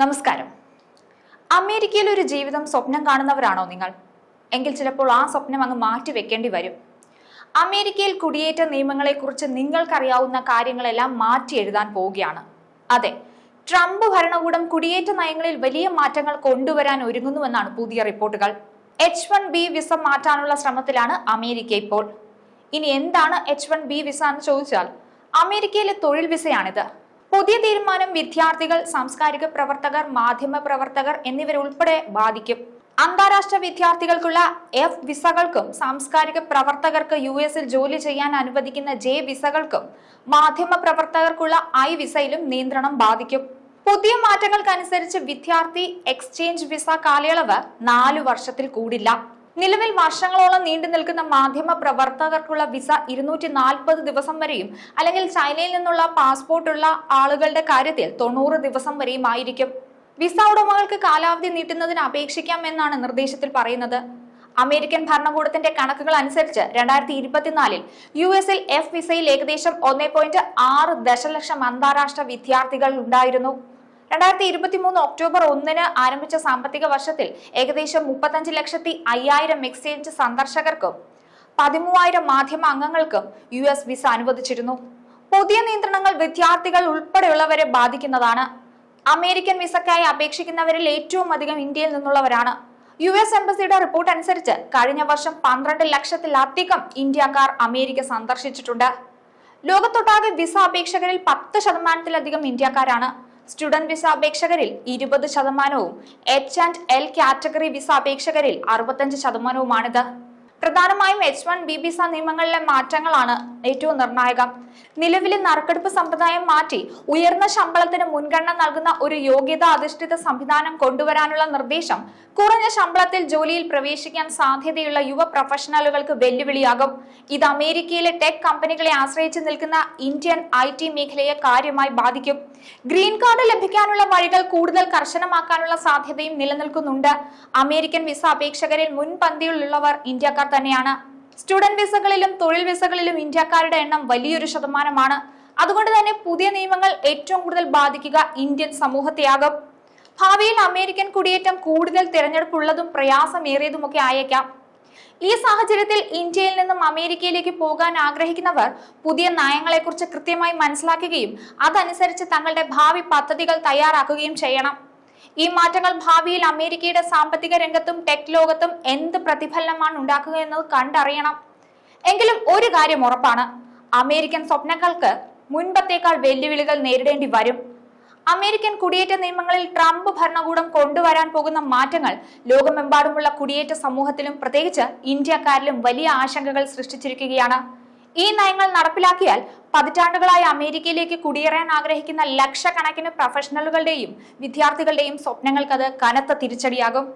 നമസ്കാരം. അമേരിക്കയിൽ ഒരു ജീവിതം സ്വപ്നം കാണുന്നവരാണോ നിങ്ങൾ? എങ്കിൽ ചിലപ്പോൾ ആ സ്വപ്നം അങ്ങ് മാറ്റി വെക്കേണ്ടി വരും. അമേരിക്കയിൽ കുടിയേറ്റ നിയമങ്ങളെ നിയമങ്ങളെക്കുറിച്ച് നിങ്ങൾക്കറിയാവുന്ന കാര്യങ്ങളെല്ലാം മാറ്റി എഴുതാൻ പോവുകയാണ്. അതെ ട്രംപ് ഭരണകൂടം കുടിയേറ്റ നയങ്ങളിൽ വലിയ മാറ്റങ്ങൾ കൊണ്ടുവരാൻ ഒരുങ്ങുന്നുവെന്നാണ് പുതിയ റിപ്പോർട്ടുകൾ. എച്ച് വൺ ബി വിസ മാറ്റാനുള്ള ശ്രമത്തിലാണ് അമേരിക്ക ഇപ്പോൾ. ഇനി എന്താണ് എച്ച് വൺ ബി വിസ എന്ന് ചോദിച്ചാൽ അമേരിക്കയിലെ തൊഴിൽ വിസയാണിത്. പുതിയ തീരുമാനം വിദ്യാർത്ഥികൾ സാംസ്കാരിക പ്രവർത്തകർ മാധ്യമ പ്രവർത്തകർ എന്നിവരുൾപ്പെടെ ബാധിക്കും. അന്താരാഷ്ട്ര വിദ്യാർത്ഥികൾക്കുള്ള എഫ് വിസകൾക്കും സാംസ്കാരിക പ്രവർത്തകർക്ക് യു എസിൽ ജോലി ചെയ്യാൻ അനുവദിക്കുന്ന ജെ വിസകൾക്കും മാധ്യമ പ്രവർത്തകർക്കുള്ള ഐ വിസയിലും നിയന്ത്രണം ബാധിക്കും. പുതിയ മാറ്റങ്ങൾക്കനുസരിച്ച് വിദ്യാർത്ഥി എക്സ്ചേഞ്ച് വിസ കാലയളവ് നാലു വർഷത്തിൽ കൂടില്ല. നിലവിൽ വർഷങ്ങളോളം നീണ്ടു നിൽക്കുന്ന മാധ്യമ പ്രവർത്തകർക്കുള്ള വിസ ഇരുന്നൂറ്റി നാൽപ്പത് ദിവസം വരെയും അല്ലെങ്കിൽ ചൈനയിൽ നിന്നുള്ള പാസ്പോർട്ടുള്ള ആളുകളുടെ കാര്യത്തിൽ തൊണ്ണൂറ് ദിവസം വരെയും ആയിരിക്കും. വിസ ഉടമകൾക്ക് കാലാവധി നീട്ടുന്നതിന് അപേക്ഷിക്കാം എന്നാണ് നിർദ്ദേശത്തിൽ പറയുന്നത്. അമേരിക്കൻ ഭരണകൂടത്തിന്റെ കണക്കുകൾ അനുസരിച്ച് രണ്ടായിരത്തി ഇരുപത്തിനാലിൽ യു എസിൽ എഫ് വിസയിൽ ഏകദേശം ഒന്നേ പോയിന്റ് ആറ് ദശലക്ഷം അന്താരാഷ്ട്ര വിദ്യാർത്ഥികൾ ഉണ്ടായിരുന്നു. രണ്ടായിരത്തി ഇരുപത്തി മൂന്ന് ഒക്ടോബർ ഒന്നിന് ആരംഭിച്ച സാമ്പത്തിക വർഷത്തിൽ ഏകദേശം മുപ്പത്തഞ്ച് ലക്ഷത്തി അയ്യായിരം എക്സ്ചേഞ്ച് സന്ദർശകർക്കും പതിമൂവായിരം മാധ്യമ അംഗങ്ങൾക്കും യു എസ് വിസ അനുവദിച്ചിരുന്നു. പുതിയ നിയന്ത്രണങ്ങൾ വിദ്യാർത്ഥികൾ ഉൾപ്പെടെയുള്ളവരെ ബാധിക്കുന്നതാണ്. അമേരിക്കൻ വിസക്കായി അപേക്ഷിക്കുന്നവരിൽ ഏറ്റവും അധികം ഇന്ത്യയിൽ നിന്നുള്ളവരാണ്. യു എസ് എംബസിയുടെ റിപ്പോർട്ട് അനുസരിച്ച് കഴിഞ്ഞ വർഷം പന്ത്രണ്ട് ലക്ഷത്തിലധികം ഇന്ത്യക്കാർ അമേരിക്ക സന്ദർശിച്ചിട്ടുണ്ട്. ലോകത്തൊട്ടാകെ വിസ അപേക്ഷകരിൽ പത്ത് ശതമാനത്തിലധികം ഇന്ത്യക്കാരാണ്. സ്റ്റുഡന്റ് വിസ അപേക്ഷകരിൽ ഇരുപത് ശതമാനവും H and L category visa അപേക്ഷകരിൽ അറുപത്തഞ്ച് ശതമാനവുമാണിത്. പ്രധാനമായും എച്ച് വൺ ബി വിസ നിയമങ്ങളിലെ മാറ്റങ്ങളാണ് ഏറ്റവും നിർണായകം. നിലവിലെ നറുക്കെടുപ്പ് സമ്പ്രദായം മാറ്റി ഉയർന്ന ശമ്പളത്തിന് മുൻഗണന നൽകുന്ന ഒരു യോഗ്യതാ അധിഷ്ഠിത സംവിധാനം കൊണ്ടുവരാനുള്ള നിർദ്ദേശം കുറഞ്ഞ ശമ്പളത്തിൽ ജോലിയിൽ പ്രവേശിക്കാൻ സാധ്യതയുള്ള യുവ പ്രൊഫഷണലുകൾക്ക് വെല്ലുവിളിയാകും. ഇത് അമേരിക്കയിലെ ടെക് കമ്പനികളെ ആശ്രയിച്ച് നിൽക്കുന്ന ഇന്ത്യൻ ഐ ടി മേഖലയെ കാര്യമായി ബാധിക്കും. ഗ്രീൻ കാർഡ് ലഭിക്കാനുള്ള വഴികൾ കൂടുതൽ കർശനമാക്കാനുള്ള സാധ്യതയും നിലനിൽക്കുന്നുണ്ട്. അമേരിക്കൻ വിസ അപേക്ഷകരിൽ മുൻപന്തിയിലുള്ളവർ ഇന്ത്യക്കാർ തന്നെയാണ്. സ്റ്റുഡന്റ് വിസകളിലും തൊഴിൽ വിസകളിലും ഇന്ത്യക്കാരുടെ എണ്ണം വലിയൊരു ശതമാനമാണ്. അതുകൊണ്ട് തന്നെ പുതിയ നിയമങ്ങൾ ഏറ്റവും കൂടുതൽ ബാധിക്കുക ഇന്ത്യൻ സമൂഹത്തെയാകും. ഭാവിയിൽ അമേരിക്കൻ കുടിയേറ്റം കൂടുതൽ തിരഞ്ഞെടുപ്പുള്ളതും പ്രയാസമേറിയതുമൊക്കെ ആയേക്കാം. ഈ സാഹചര്യത്തിൽ ഇന്ത്യയിൽ നിന്നും അമേരിക്കയിലേക്ക് പോകാൻ ആഗ്രഹിക്കുന്നവർ പുതിയ നയങ്ങളെക്കുറിച്ച് കൃത്യമായി മനസ്സിലാക്കുകയും അതനുസരിച്ച് തങ്ങളുടെ ഭാവി പദ്ധതികൾ തയ്യാറാക്കുകയും ചെയ്യണം. ഈ മാറ്റങ്ങൾ ഭാവിയിൽ അമേരിക്കയുടെ സാമ്പത്തിക രംഗത്തും ടെക് ലോകത്തും എന്ത് പ്രതിഫലനമാണ് ഉണ്ടാക്കുക എന്നത് കണ്ടറിയണം. എങ്കിലും ഒരു കാര്യം ഉറപ്പാണ്. അമേരിക്കൻ സ്വപ്നങ്ങൾക്ക് മുൻപത്തേക്കാൾ വെല്ലുവിളികൾ നേരിടേണ്ടി വരും. അമേരിക്കൻ കുടിയേറ്റ നിയമങ്ങളിൽ ട്രംപ് ഭരണകൂടം കൊണ്ടുവരാൻ പോകുന്ന മാറ്റങ്ങൾ ലോകമെമ്പാടുമുള്ള കുടിയേറ്റ സമൂഹത്തിലും പ്രത്യേകിച്ച് ഇന്ത്യക്കാരിലും വലിയ ആശങ്കകൾ സൃഷ്ടിച്ചിരിക്കുകയാണ്. ഈ നയങ്ങൾ നടപ്പിലാക്കിയാൽ പതിറ്റാണ്ടുകളായി അമേരിക്കയിലേക്ക് കുടിയേറാൻ ആഗ്രഹിക്കുന്ന ലക്ഷക്കണക്കിന് പ്രൊഫഷണലുകളുടെയും വിദ്യാർത്ഥികളുടെയും സ്വപ്നങ്ങൾക്കത് കനത്ത തിരിച്ചടിയാകും.